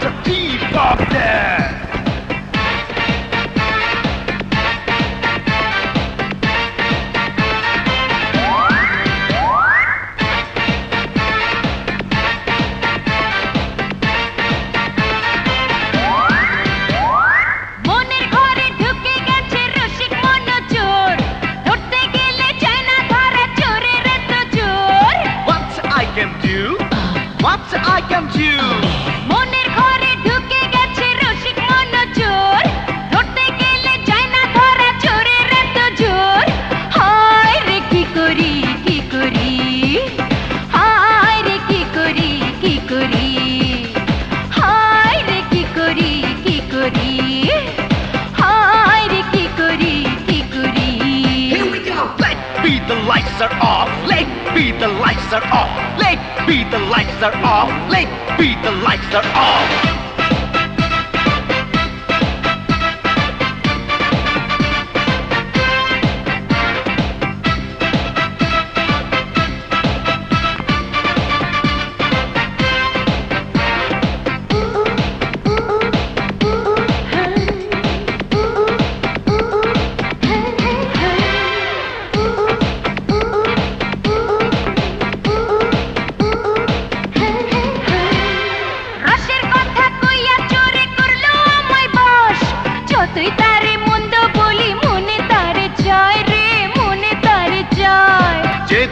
to bebop dance. can do. The lights are off. Late be the lights are off. Late be the lights are off. Late be the lights are off.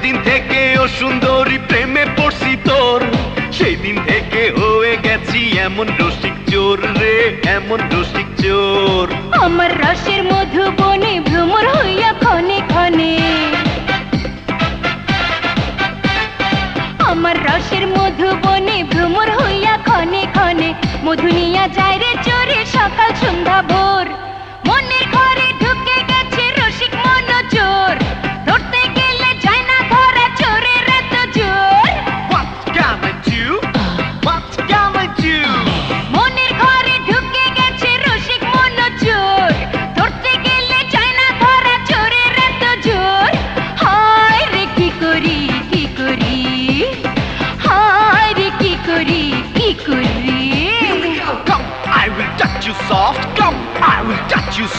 যেদিন থেকে ও সুন্দরী প্রেমে পড়ছি তোর। সেই দিন থেকে হয়ে গেছি এমন রসিক চোর রে, এমন রসিক চোর। আমার রসের মধু বনে ভ্রমর হইয়া ক্ষণে ক্ষণে। আমার রসের মধু বনে ভ্রমর হইয়া ক্ষণে ক্ষণে। মধু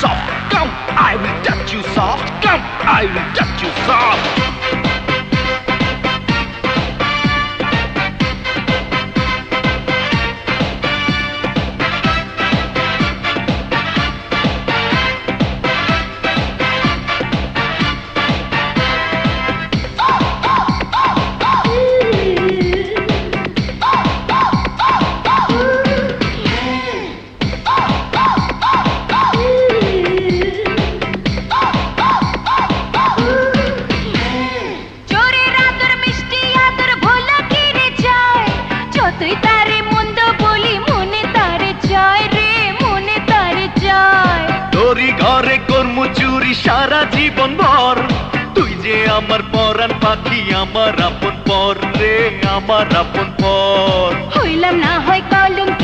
soft. Come, I will touch you soft. Come, I will touch সারা জীবন ভর। তুই যে আমার পরাণ পাখি, আমার আপন পর রে, আমার আপন পর। হইলাম না হয় কলম